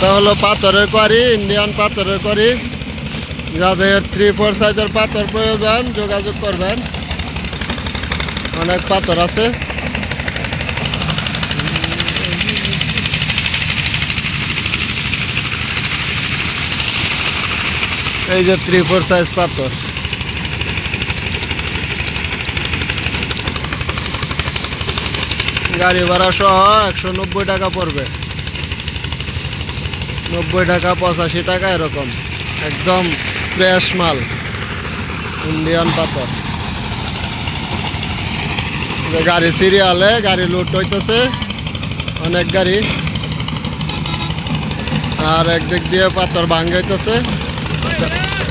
এটা হলো পাথরের কোয়ারি ইন্ডিয়ান পাথরের কোয়ারি। যাদের থ্রি ফোর সাইজের পাথর প্রয়োজন, যোগাযোগ করবেন। অনেক পাথর আছে। এই যে থ্রি ফোর সাইজ পাথর। গাড়ি ভাড়া সহ একশো নব্বই টাকা পড়বে। নব্বই টাকা, পঁচাশি টাকা, এরকম। একদম ফ্রেশ মাল। ইন্ডিয়ান পাথর গাড়ি সিরিয়ালে গাড়ি লুট হইতেছে। অনেক গাড়ি। আর একদিক দিয়ে পাথর ভাঙ্গাইতেছে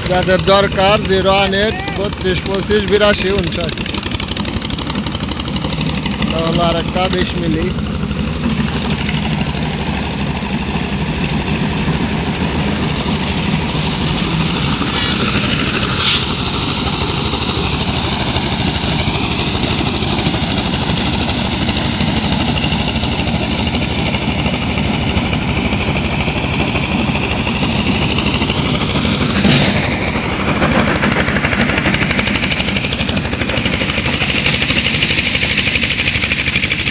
যাদের দরকার জিরো ওয়ান এইট বত্রিশ, পঁচিশ, বিরাশি, উনষাট। তাহলে আর একটা বিশ মিলি।